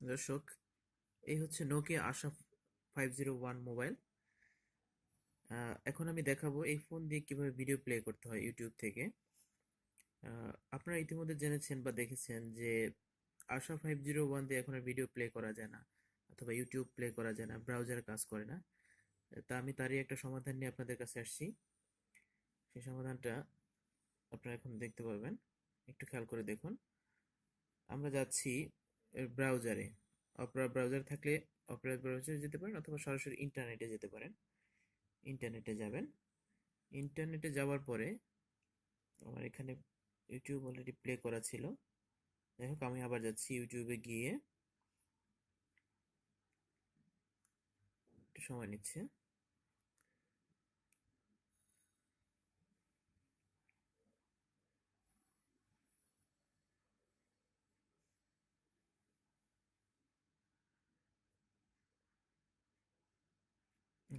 দর্শক, এই হচ্ছে Nokia Asha five zero one mobile এখন আমি দেখাবো এই ফোন দিয়ে কীভাবে ভিডিও প্লে করতে হয় ইউটিউব থেকে। আপনারা ইতিমধ্যে জেনেছেন বা দেখেছেন যে আশা ফাইভ জিরো ওয়ান দিয়ে এখন ভিডিও প্লে করা যায় না, অথবা ইউটিউব প্লে করা যায় না ব্রাউজারে কাজ করে না। তা আমি তারই একটা সমাধান নিয়ে আপনাদের কাছে আসছি। সেই সমাধানটা আপনারা এখন দেখতে পাবেন একটু খেয়াল করে দেখুন। আমরা যাচ্ছি ব্রাউজারে অপেরা ব্রাউজার থাকলে অপেরা ব্রাউজারে যেতে পারেন অথবা সরাসরি ইন্টারনেটে যেতে পারেন। ইন্টারনেটে যাবেন। ইন্টারনেটে যাওয়ার পরে আমার এখানে ইউটিউব অলরেডি প্লে করা ছিল। যাই হোক, আমি আবার যাচ্ছি ইউটিউবে গিয়ে। একটু সময় নিচ্ছে।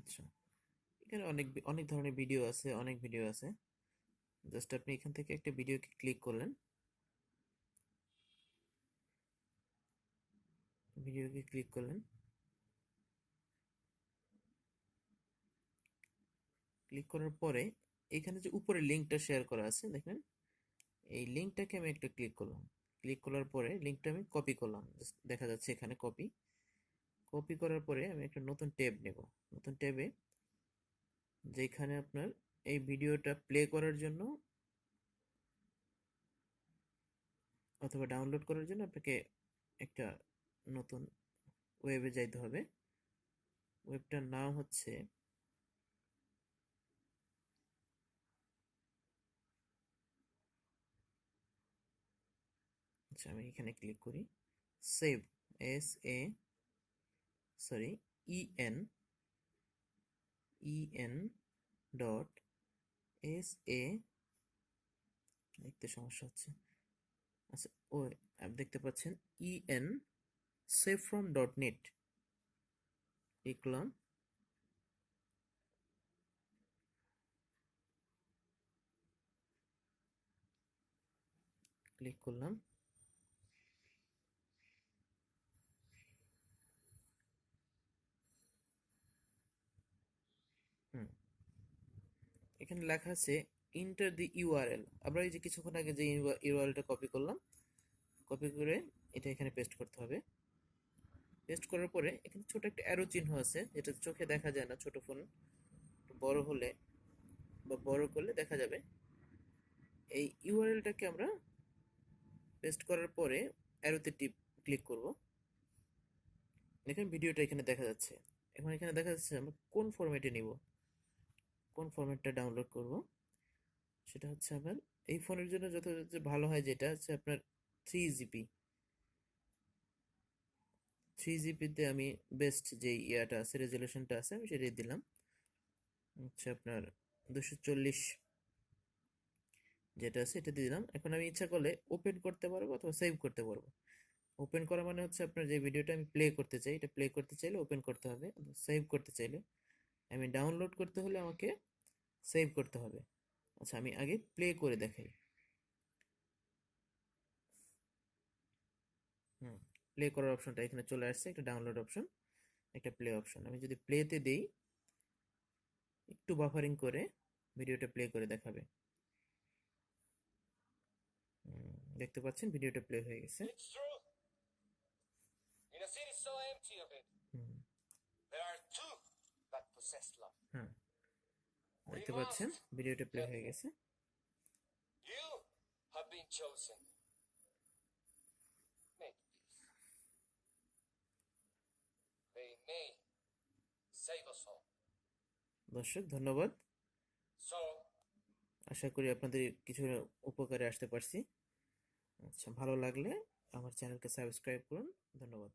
আচ্ছা। এখানে অনেক অনেক ধরনের ভিডিও আছে, অনেক ভিডিও আছে। জাস্ট আপনি এখান থেকে একটা ভিডিওকে ক্লিক করলেন। ভিডিওকে ক্লিক করলেন। ক্লিক করার পরে এখানে যে উপরে লিঙ্কটা শেয়ার করা আছে দেখেন এই লিঙ্কটাকে আমি একটা ক্লিক করলাম। ক্লিক করার পরে লিঙ্কটা আমি কপি করলাম। দেখা যাচ্ছে এখানে কপি কপি করার পরে আমি একটা নতুন ট্যাব নেব। নতুন ট্যাবে যেখানে আপনার এই ভিডিওটা প্লে করার জন্য অথবা ডাউনলোড করার জন্য আপনাকে একটা নতুন ওয়েবে যাইতে হবে। ওয়েবটার নাম হচ্ছে আচ্ছা আমি এখানে ক্লিক করি। Save S A sorry EN EN dot S A দেখতে সমস্যা হচ্ছে। আচ্ছা ও দেখতে পাচ্ছেন EN save from dot net লিখলাম ক্লিক করলাম হুম এখানে লেখা আছে ইন্টার দি ইউআরএল আমরা এই যে কিছুক্ষণ আগে যে ইউআরএলটা কপি করলাম কপি করে এটা এখানে পেস্ট করতে হবে। পেস্ট করার পরে এখানে ছোট একটা অ্যারো চিহ্ন আছে, যেটা চোখে দেখা যায় না, ছোট ফোন বড় হলে বা বড় করলে দেখা যাবে। এই ইউআরএলটাকে আমরা পেস্ট করার পরে অ্যারোতে টিপ ক্লিক করব। দেখেন ভিডিওটা এখানে দেখা যাচ্ছে। এখন এখানে দেখা যাচ্ছে আমরা কোন ফরম্যাটে নিব? কোন ফরম্যাটটা ডাউনলোড করব? সেটা হচ্ছে আমার এই ফোনের জন্য যত ভালো হয় যেটা হচ্ছে আপনার থ্রি জিবি থ্রি জিবিতে আমি বেস্ট যে ইয়াটা আছে রেজলিউশনটা আছে, আমি সেটাই দিলাম। হচ্ছে আপনার দুশো চল্লিশ। যেটা আছে এটা দিয়ে দিলাম। এখন আমি ইচ্ছা করলে ওপেন করতে পারব অথবা সেভ করতে পারব। ওপেন করা মানে হচ্ছে আপনার যে ভিডিওটা আমি প্লে করতে চাই, এটা প্লে করতে চাইলে ওপেন করতে হবে সেভ করতে চাইলে। আমি ডাউনলোড করতে হলে আমাকে সেভ করতে হবে। আচ্ছা আমি আগে প্লে করে দেখাই। হুম প্লে করার অপশনটা এখানে চলে আসছে, একটা ডাউনলোড অপশন একটা প্লে অপশন আমি যদি প্লেতে দেই, একটু বাফারিং করে ভিডিওটা প্লে করে দেখাবে। দেখতে পাচ্ছেন ভিডিওটা প্লে হয়ে গেছে। দেখতে পাচ্ছেন? ভিডিওটা প্লে হয়ে গেছে. দর্শক ধন্যবাদ। আশা করি আপনাদের কিছু উপকারে আসতে পারছি। আচ্ছা ভালো লাগলে আমার চ্যানেলকে সাবস্ক্রাইব করুন। ধন্যবাদ।